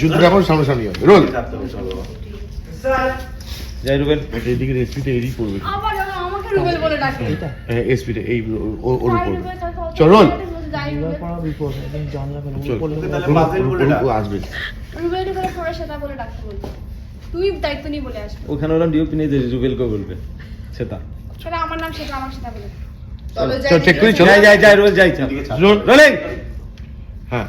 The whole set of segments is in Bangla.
যুদ্ধটা এখন সামনাসামনি হবে রোল। যাই রুবেল। এদিকে এসপিতে এদিক পড়বে এসপিতে এই ওর উপর। চল রোল। আসবে। তুই দায়িত্ব নিয়ে বলে ওখানে ওরা নিয়ে যে রুবেলকে বলবে সেটা। সেটা আমার নাম সেটা আমার সেটা বলে। চল চেক করি চল। যাই যাই যাই রুবেল যাই চল। রোল রোলিং হ্যাঁ।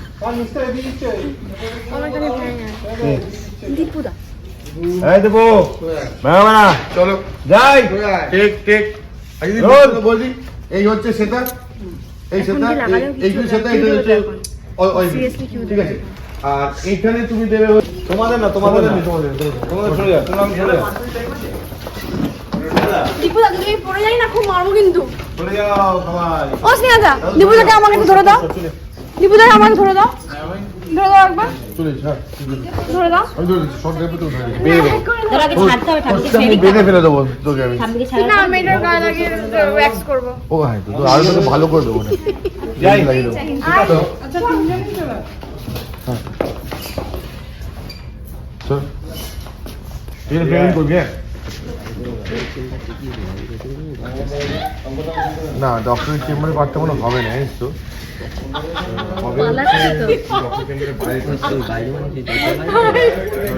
দীপুদা এই দেবো। মামা চলো। যাই। টেক টেক আজকে এই হচ্ছে সেটা। এই সেটা এই সেটা এটা হচ্ছে এখন। ওই- ওই Seriously কি ঠিক আছে। আর এইখানে তুমি দেবে তোমাদের না তোমাদের না তোমাদের তোমাদের সরে যাও তোমার সরে যাও দীপুদা তুমি পড়ে যাই না খুব মারবো কিন্তু। সরে যাও সবাই। ও স্নেহাদা দীপুদাকে আমাকে একটু ধরে দাও। আমাকে ধরে দাও। ধরে দাও একবার। চলে যা ধরে দাও। আমি তো তো ধরে বেঁধে দেবো তোর আগে ছাড়তে হবে ঠাকুরকে আমি বেঁধে ফেলে দেবো তোকে আমি। ঠাকুরকে ছাড়া না আমি এটার গায়ে লাগিয়ে ওয়্যাক্স করব। ও হ্যাঁ তো তো আরও তোকে ভালো করে দেবো না। যাই। লাগিয়ে দেবো। আচ্ছা তিনজনই চলো চল। এখানে পেমেন্ট করবি হ্যাঁ? না ডক্টরের চেম্বারে পাঠটা মনে হবে না জানিস তো?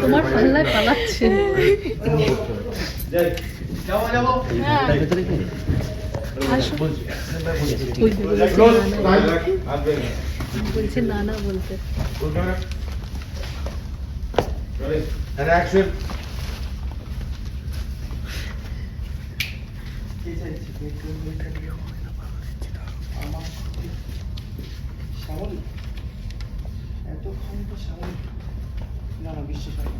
তোমার পাল্লায় পালাচ্ছে বলেছে না, না, বলতে action. শ্যামলী এত ক্ষমতা শ্যামলী না না, বিশ্বাস হয়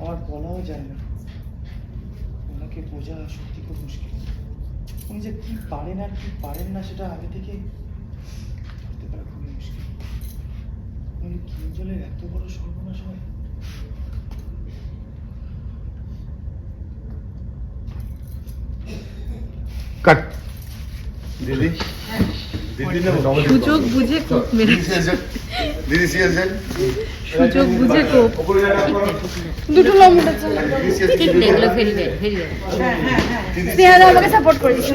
আমার বলাও যায় না। ওনাকে বোঝা সত্যি খুব মুশকিল। উনি যে কি পারেন আর কি পারেন না, সেটা আগে থেকে ভাবতে পারা খুবই মুশকিল। উনি কিঞ্জলের এত বড় সর্বনাশ হয়? Cut. দিদি? সুযোগ বুঝে কোপ মেরে This is it. This is it. সুযোগ বুঝে কোপ। দুটো লম্বা চলো ঠিক নেই ফেরিবে ফেরিবে স্নেহাদা আমাকে সাপোর্ট করে দিচ্ছে।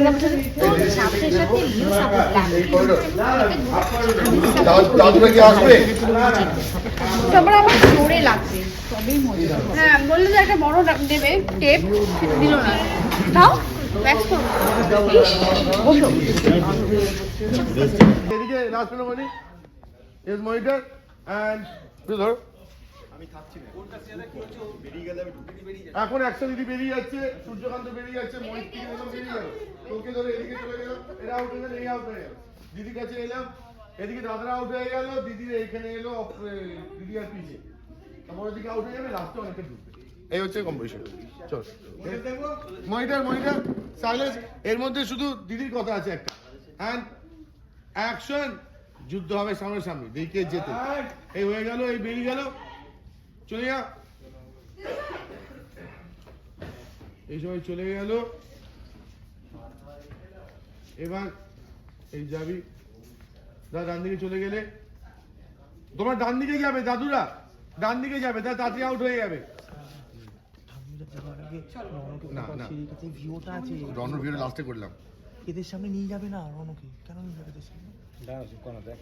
তোর সাথে সাথে ইউ সাপোর্ট লাগবে দাদুরা কি আসবে? তারপরে আমার জোরে লাগবে হ্যাঁ বলল যে একটা বড় দেবে টেপ। দিল না। দাও। এদিকে লাস্ট মনি ইজ মনিটর এখন একশো দিদি বেরিয়ে যাচ্ছে সূর্যকান্ত বেরিয়ে যাচ্ছে মহিত থেকে এলাম বেরিয়ে গেল। তোকে ধরে এদিকে চলে গেল এরা আউট হয়ে গেল এই আউট হয়ে গেল। দিদির কাছে এলাম এদিকে দাদারা আউট হয়ে গেল দিদির এইখানে এলো দিদি আর পিছিয়ে তারপর ওদিকে আউট হয়ে যাবে লাস্টে অনেকে ঢুকবে। এই হচ্ছে কম্পিটিশন চল। মনিটর মনিটর সাইলেন্স এর মধ্যে শুধু দিদির কথা আছে একটা। হ্যান্ড অ্যাকশন যুদ্ধ হবে সামনে সামনে দেখে যেতে। এই হয়ে গেল, এই বেরিয়ে গেল। চলে যা। এই সময় চলে গেল। এবার এই যাবি। দা ডান দিকে চলে গেলে। তোমার ডান দিকে যাবে, দাদুরা। ডান দিকে যাবে দা তাড়াতাড়ি আউট হয়ে যাবে। যাওয়ার আগে রনকে না, বাবার না। সিঁড়ির কাছে ভিউটা আছে রনর ভিডিও লাস্টে করলাম এদের সামনে নিয়ে যাবে না রনকে কেন নিয়ে যাবে এদের সামনে দেখ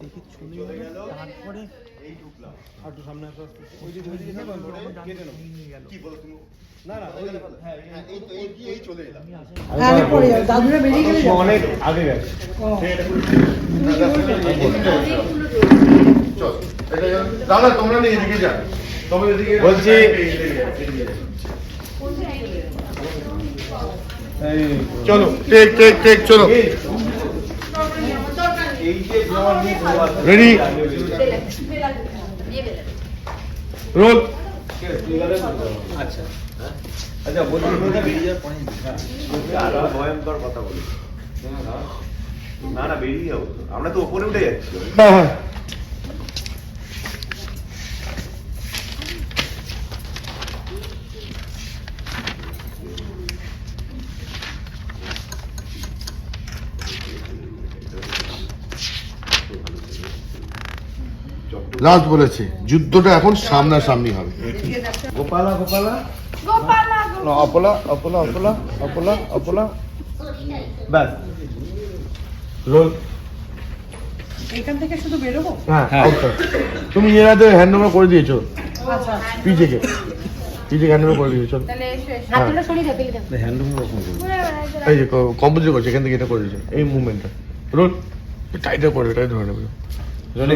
দেখে চলে যাবে তারপরে আর একটু সামনে আসো ওই যে ওই দিকে যাবে, রন ডান দিকে নিয়ে গেল না না ওই আমি আসে আগে পড়ে যাবে দাদুরা বেরিয়ে গেলে অনেক আগে গেছে চল যাও। দাদা তোমরা না এদিকে এদিকে বলছি- চলো টেক টেক টেক চলো। রেডি রোল আচ্ছা আচ্ছা বলছি বেরিয়ে যাওয়ার ভয়ঙ্কর কথা বলি। না না বেরিয়ে যাব। আমরা তো ওপরে উঠে যাচ্ছি। লাস্ট বলেছে যুদ্ধটা এখন সামনাসামনি হবে। গোপালা গোপালা? অপলা অপলা অপলা অপলা অপলা। ব্যাস। রোল। এখান থেকে শুধু বেরোবো? হ্যাঁ তুমি এর হাতে হ্যান্ড ওভার করে দিয়েছ। আচ্ছা পিজেকে। পিজেকে হ্যান্ড ওভার করে দিয়েছ তাহলে হ্যাঁ। হাতটা সরিয়ে দাও ঘুরে এই যে কম্পোজিট করছে এখান থেকে এটা করে দিয়েছ। এই মুভমেন্টটা রোল। টাইটার করে টাইট ধরে নেবে।